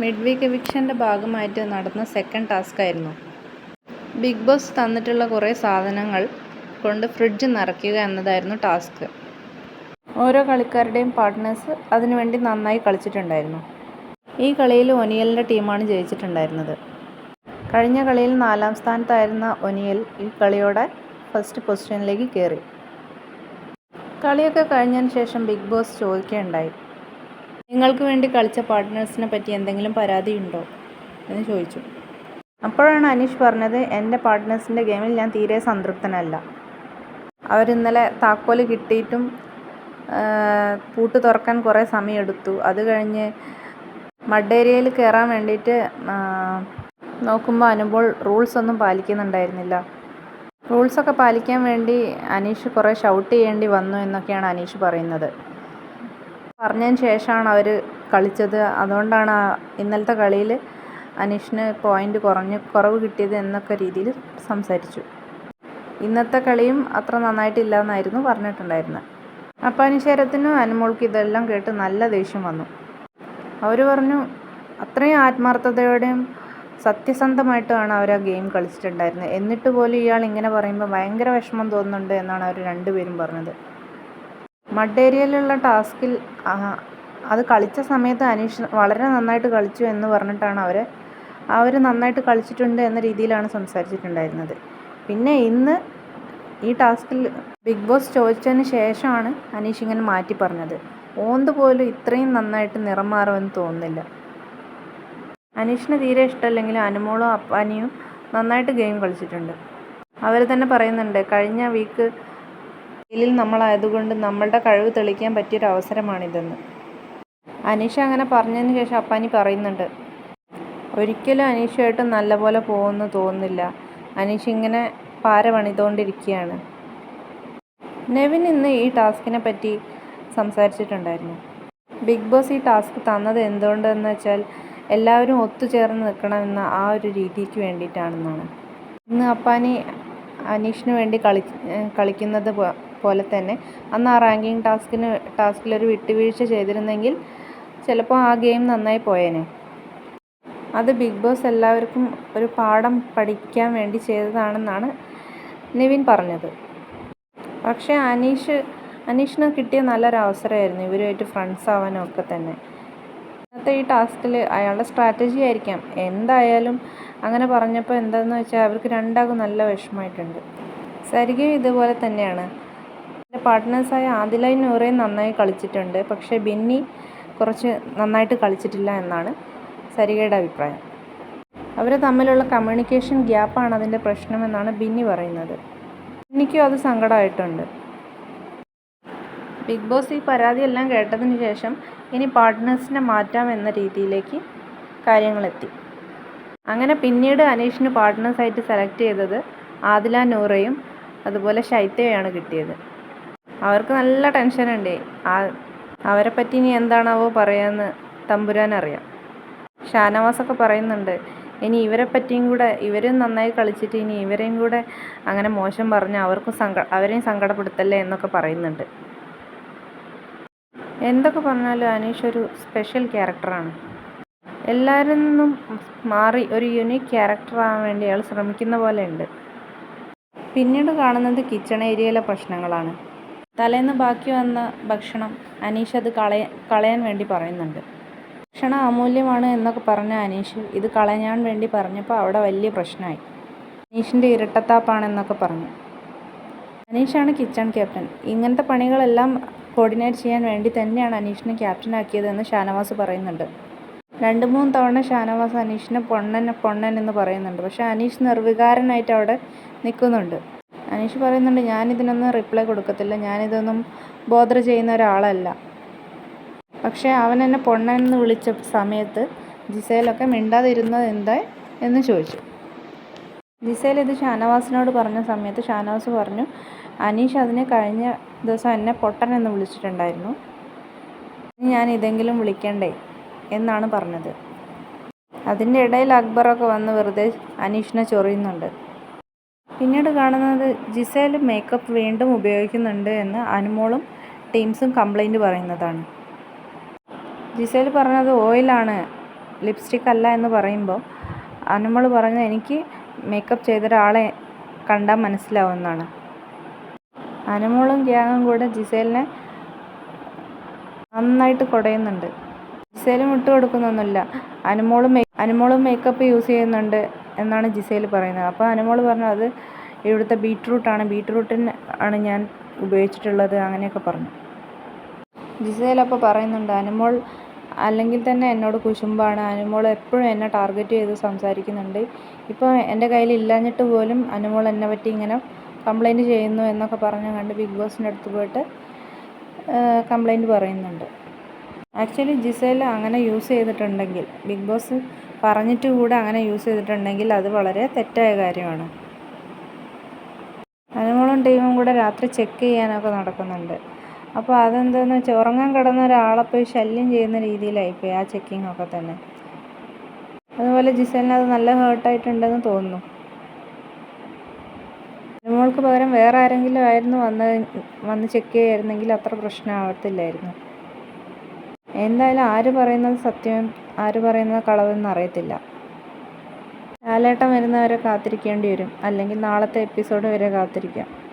Mid week എവിക്ഷന്റെ ഭാഗമായിട്ട് നടന്ന സെക്കൻഡ് ടാസ്ക് ആയിരുന്നു. ബിഗ് ബോസ് തന്നിട്ടുള്ള കുറേ സാധനങ്ങൾ കൊണ്ട് ഫ്രിഡ്ജ് നിറയ്ക്കുക എന്നതായിരുന്നു ടാസ്ക് ഓരോ കളിക്കാരുടെയും പാർട്ട്നേഴ്സ് അതിനുവേണ്ടി നന്നായി കളിച്ചിട്ടുണ്ടായിരുന്നു. ഈ കളിയിൽ ഒനിയലിന്റെ ടീമാണ് ജയിച്ചിട്ടുണ്ടായിരുന്നത്. കഴിഞ്ഞ കളിയിൽ നാലാം സ്ഥാനത്തായിരുന്ന ഒനിയൽ ഈ കളിയോടെ ഫസ്റ്റ് പൊസിഷനിലേക്ക് കയറി കളിയൊക്കെ കഴിഞ്ഞതിന് ശേഷം ബിഗ് ബോസ് ചോദിക്കുകയുണ്ടായി. നിങ്ങൾക്ക് വേണ്ടി കളിച്ച പാർട്ട്നേഴ്സിനെ പറ്റി എന്തെങ്കിലും പരാതി ഉണ്ടോ? എന്ന് ചോദിച്ചു. അപ്പോഴാണ് അനീഷ് പറഞ്ഞത് എന്റെ പാർട്ട്നേഴ്സിന്റെ ഗെയിമിൽ ഞാൻ തീരെ സംതൃപ്തനല്ല. അവരിന്നലെ താക്കോൽ കിട്ടിയിട്ടും പൂട്ട് തുറക്കാൻ കുറേ സമയമെടുത്തു. അത് കഴിഞ്ഞ് മഡ് ഏരിയയിൽ കയറാൻ വേണ്ടിയിട്ട് നോക്കുമ്പോൾ അനുമ്പോൾ റൂൾസ് ഒന്നും പാലിക്കുന്നുണ്ടായിരുന്നില്ല. റൂൾസൊക്കെ പാലിക്കാൻ വേണ്ടി അനീഷ് കുറേ ഷൗട്ട് ചെയ്യേണ്ടി വന്നു എന്നൊക്കെയാണ് അനീഷ് പറയുന്നത്. പറഞ്ഞതിന് ശേഷമാണ് അവർ കളിച്ചത്. അതുകൊണ്ടാണ് ഇന്നലത്തെ കളിയിൽ അനീഷിന് പോയിന്റ് കുറഞ്ഞ് കുറവ് കിട്ടിയത് എന്നൊക്കെ രീതിയിൽ സംസാരിച്ചു. ഇന്നത്തെ കളിയും അത്ര നന്നായിട്ടില്ല എന്നായിരുന്നു പറഞ്ഞിട്ടുണ്ടായിരുന്നത് അപ്പം അനുശേരത്തിനും അനുമോൾക്ക് ഇതെല്ലാം കേട്ട് നല്ല ദേഷ്യം വന്നു. അവർ പറഞ്ഞു അത്രയും ആത്മാർത്ഥതയോടെയും സത്യസന്ധമായിട്ടുമാണ് അവർ ആ ഗെയിം കളിച്ചിട്ടുണ്ടായിരുന്നത് എന്നിട്ട് പോലും ഇയാൾ ഇങ്ങനെ പറയുമ്പോൾ ഭയങ്കര വിഷമം തോന്നുന്നുണ്ട് എന്നാണ് അവർ രണ്ടുപേരും പറഞ്ഞത്. മഡ് ഏരിയയിലുള്ള ടാസ്കിൽ അത് കളിച്ച സമയത്ത് അനീഷ് വളരെ നന്നായിട്ട് കളിച്ചു എന്ന് പറഞ്ഞിട്ടാണ് അവർ അവർ നന്നായിട്ട് കളിച്ചിട്ടുണ്ട് എന്ന രീതിയിലാണ് സംസാരിച്ചിട്ടുണ്ടായിരുന്നത്. പിന്നെ ഇന്ന് ഈ ടാസ്കിൽ ബിഗ് ബോസ് ചോദിച്ചതിന് ശേഷമാണ് അനീഷ് ഇങ്ങനെ മാറ്റി പറഞ്ഞത്. ഓന്ത് പോലും ഇത്രയും നന്നായിട്ട് നിറം മാറുമെന്ന് തോന്നുന്നില്ല. അനീഷിന് തീരെ ഇഷ്ടമല്ലെങ്കിലും അനുമോളും അപ്പാനിയും നന്നായിട്ട് ഗെയിം കളിച്ചിട്ടുണ്ട്. അവർ തന്നെ പറയുന്നുണ്ട് കഴിഞ്ഞ വീക്ക് ഇതിൽ നമ്മളായതുകൊണ്ട് നമ്മളുടെ കഴിവ് തെളിയിക്കാൻ പറ്റിയൊരു അവസരമാണിതെന്ന് അനീഷ അങ്ങനെ പറഞ്ഞതിന് ശേഷം അപ്പാനി പറയുന്നുണ്ട് ഒരിക്കലും അനീഷയായിട്ട് നല്ലപോലെ പോകുമെന്ന് തോന്നുന്നില്ല. അനീഷ് ഇങ്ങനെ പാര പണിതുകൊണ്ടിരിക്കുകയാണ് നെവിൻ ഇന്ന് ഈ ടാസ്കിനെ പറ്റി സംസാരിച്ചിട്ടുണ്ടായിരുന്നു. ബിഗ് ബോസ് ഈ ടാസ്ക് തന്നത് എന്തുകൊണ്ടെന്ന് വെച്ചാൽ എല്ലാവരും ഒത്തുചേർന്ന് നിൽക്കണമെന്ന ആ ഒരു രീതിക്ക് വേണ്ടിയിട്ടാണെന്നാണ്. ഇന്ന് അപ്പാനി അനീഷിന് വേണ്ടി കളി കളിക്കുന്നത് പോലെ തന്നെ. അന്ന് ആ റാങ്കിങ് ടാസ്കിന് ടാസ്കിലൊരു വിട്ടുവീഴ്ച ചെയ്തിരുന്നെങ്കിൽ ചിലപ്പോൾ ആ ഗെയിം നന്നായി പോയേനെ. അത് ബിഗ് ബോസ് എല്ലാവർക്കും ഒരു പാഠം പഠിക്കാൻ വേണ്ടി ചെയ്തതാണെന്നാണ് നിവിൻ പറഞ്ഞത്. പക്ഷേ അനീഷ് അനീഷിന് കിട്ടിയ നല്ലൊരു അവസരമായിരുന്നു ഇവരുമായിട്ട് ഫ്രണ്ട്സ് ആവാനും ഒക്കെ തന്നെ. ഇന്നത്തെ ഈ ടാസ്കിൽ അയാളുടെ സ്ട്രാറ്റജി ആയിരിക്കാം. എന്തായാലും അങ്ങനെ പറഞ്ഞപ്പോൾ എന്താണെന്ന് വെച്ചാൽ അവർക്ക് രണ്ടാകും നല്ല വിഷമമായിട്ടുണ്ട്. സരികയും ഇതുപോലെ തന്നെയാണ്. പാർട്ട്നേഴ്സായ ആദിലയും നൂറയും നന്നായി കളിച്ചിട്ടുണ്ട്. പക്ഷേ ബിന്നി കുറച്ച് നന്നായിട്ട് കളിച്ചിട്ടില്ല എന്നാണ് സരികയുടെ അഭിപ്രായം. അവർ തമ്മിലുള്ള കമ്മ്യൂണിക്കേഷൻ ഗ്യാപ്പാണ് അതിന്റെ പ്രശ്നമെന്നാണ് ബിന്നി പറയുന്നത്. ബിന്നിക്കും അത് സങ്കടമായിട്ടുണ്ട്. ബിഗ് ബോസ് ഈ പരാതിയെല്ലാം കേട്ടതിന് ശേഷം ഇനി പാർട്ട്നേഴ്സിനെ മാറ്റാം എന്ന രീതിയിലേക്ക് കാര്യങ്ങളെത്തി. അങ്ങനെ പിന്നീട് അനീഷിന് പാർട്ട്നേഴ്സായിട്ട് സെലക്ട് ചെയ്തത് ആദില നൂറയും അതുപോലെ ശൈത്യയാണ് കിട്ടിയത്. അവർക്ക് നല്ല ടെൻഷനുണ്ട് ആ അവരെ പറ്റി ഇനി എന്താണാവോ പറയാന്ന് തമ്പുരാൻ അറിയാം. ഷാനവാസൊക്കെ പറയുന്നുണ്ട് ഇനി ഇവരെ പറ്റിയും കൂടെ ഇവരും നന്നായി കളിച്ചിട്ട് ഇനി ഇവരെയും കൂടെ അങ്ങനെ മോശം പറഞ്ഞ് അവർക്കും സങ്ക അവരെയും സങ്കടപ്പെടുത്തല്ലേ എന്നൊക്കെ പറയുന്നുണ്ട്. എന്തൊക്കെ പറഞ്ഞാലും അനീഷ് ഒരു സ്പെഷ്യൽ ക്യാരക്ടറാണ് എല്ലാവരിൽ നിന്നും മാറി ഒരു യുണീക് ക്യാരക്ടർ ആവാൻ വേണ്ടി അയാൾ ശ്രമിക്കുന്ന പോലെ ഉണ്ട്. പിന്നീട് കാണുന്നത് കിച്ചൺ ഏരിയയിലെ പ്രശ്നങ്ങളാണ്. തലേന്ന് ബാക്കി വന്ന ഭക്ഷണം അനീഷ് അത് കളയ കളയാൻ വേണ്ടി പറയുന്നുണ്ട്. ഭക്ഷണം അമൂല്യമാണ് എന്നൊക്കെ പറഞ്ഞ അനീഷ് ഇത് കളയാൻ വേണ്ടി പറഞ്ഞപ്പോൾ അവിടെ വലിയ പ്രശ്നമായി. അനീഷിന്റെ ഇരട്ടത്താപ്പാണെന്നൊക്കെ പറഞ്ഞു. അനീഷാണ് കിച്ചൺ ക്യാപ്റ്റൻ. ഇങ്ങനത്തെ പണികളെല്ലാം കോർഡിനേറ്റ് ചെയ്യാൻ വേണ്ടി തന്നെയാണ് അനീഷിനെ ക്യാപ്റ്റനാക്കിയതെന്ന് ഷാനവാസ് പറയുന്നുണ്ട്. രണ്ട് മൂന്ന് തവണ ഷാനവാസ് അനീഷിനെ പൊണ്ണൻ പൊണ്ണൻ എന്ന് പറയുന്നുണ്ട്. പക്ഷേ അനീഷ് നിർവികാരനായിട്ട് അവിടെ നിൽക്കുന്നുണ്ട്. അനീഷ് പറയുന്നുണ്ട് ഞാനിതിനൊന്നും റിപ്ലൈ കൊടുക്കത്തില്ല. ഞാനിതൊന്നും ബോധർ ചെയ്യുന്ന ഒരാളല്ല. പക്ഷേ അവൻ എന്നെ പൊണ്ണെന്ന് വിളിച്ച സമയത്ത് ജിസേലൊക്കെ മിണ്ടാതിരുന്നത് എന്താ എന്ന് ചോദിച്ചു. ജിസേൽ ഇത് ഷാനവാസിനോട് പറഞ്ഞ സമയത്ത് ഷാനവാസ് പറഞ്ഞു അനീഷ് അതിനെ കഴിഞ്ഞ ദിവസം എന്നെ പൊട്ടൻ എന്ന് വിളിച്ചിട്ടുണ്ടായിരുന്നു. ഞാൻ ഇതെങ്കിലും വിളിക്കണ്ടേ? എന്നാണ് പറഞ്ഞത്. അതിന്റെ ഇടയിൽ അക്ബറൊക്കെ വന്ന് വെറുതെ അനീഷിനെ ചൊറിയുന്നുണ്ട്. പിന്നീട് കാണുന്നത് ജിസേൽ മേക്കപ്പ് വീണ്ടും ഉപയോഗിക്കുന്നുണ്ട് എന്ന് അനുമോളും ടീംസും കംപ്ലൈന്റ് പറയുന്നതാണ്. ജിസേൽ പറഞ്ഞത് ഓയിലാണ് ലിപ്സ്റ്റിക് അല്ല എന്ന് പറയുമ്പോൾ അനുമോൾ പറഞ്ഞു എനിക്ക് മേക്കപ്പ് ചെയ്ത ഒരാളെ കണ്ടാൽ മനസ്സിലാവുമെന്നാണ് അനുമോളും ഗ്യാങ്ങും കൂടെ ജിസേലിനെ നന്നായിട്ട് കുടയുന്നുണ്ട്. ജിസേലും വിട്ടു കൊടുക്കുന്നൊന്നുമില്ല അനുമോളും അനുമോളും മേക്കപ്പ് യൂസ് ചെയ്യുന്നുണ്ട്. എന്നാണ് ജിസേൽ പറയുന്നത്. അപ്പോൾ അനുമോൾ പറഞ്ഞു അത് ഇവിടുത്തെ ബീട്രൂട്ടാണ് ബീട്രൂട്ടിന് ആണ് ഞാൻ ഉപയോഗിച്ചിട്ടുള്ളത് അങ്ങനെയൊക്കെ പറഞ്ഞു. ജിസേൽ അപ്പോൾ പറയുന്നുണ്ട് അനുമോൾ അല്ലെങ്കിൽ തന്നെ എന്നോട് കുശുമ്പാണ്. അനുമോൾ എപ്പോഴും എന്നെ ടാർഗറ്റ് ചെയ്ത് സംസാരിക്കുന്നുണ്ട്. ഇപ്പോൾ എന്റെ കയ്യിൽ ഇല്ലാഞ്ഞിട്ട് പോലും അനുമോൾ എന്നെ പറ്റി ഇങ്ങനെ കംപ്ലൈന്റ് ചെയ്യുന്നു എന്നൊക്കെ പറഞ്ഞ് കണ്ട് ബിഗ് ബോസിന്റെ അടുത്ത് പോയിട്ട് കംപ്ലൈന്റ് പറയുന്നുണ്ട്. ആക്ച്വലി ജിസേൽ അങ്ങനെ യൂസ് ചെയ്തിട്ടുണ്ടെങ്കിൽ ബിഗ് ബോസ് പറഞ്ഞിട്ട് കൂടെ അങ്ങനെ യൂസ് ചെയ്തിട്ടുണ്ടെങ്കിൽ അത് വളരെ തെറ്റായ കാര്യമാണ്. അനുമോളും ടീമും കൂടെ രാത്രി ചെക്ക് ചെയ്യാനൊക്കെ നടക്കുന്നുണ്ട്. അപ്പോൾ അതെന്താന്ന് വെച്ചാൽ ഉറങ്ങാൻ കിടന്ന ഒരാളെ പോയി ശല്യം ചെയ്യുന്ന രീതിയിലായിപ്പോയി ആ ചെക്കിംഗ് ഒക്കെ തന്നെ. അതുപോലെ ജിസലിന് അത് നല്ല ഹേർട്ടായിട്ടുണ്ടെന്ന് തോന്നുന്നു. അനുമോൾക്ക് പകരം വേറെ ആരെങ്കിലും ആയിരുന്നു വന്ന് വന്ന് ചെക്ക് ചെയ്യായിരുന്നെങ്കിൽ അത്ര പ്രശ്നമാകത്തില്ലായിരുന്നു എന്തായാലും ആര് പറയുന്നത് സത്യം ആര് പറയുന്നത് കളവെന്ന് അറിയത്തില്ല. ലാലേട്ടൻ വരുന്നവരെ കാത്തിരിക്കേണ്ടി വരും. അല്ലെങ്കിൽ നാളത്തെ എപ്പിസോഡ് വരെ കാത്തിരിക്കാം.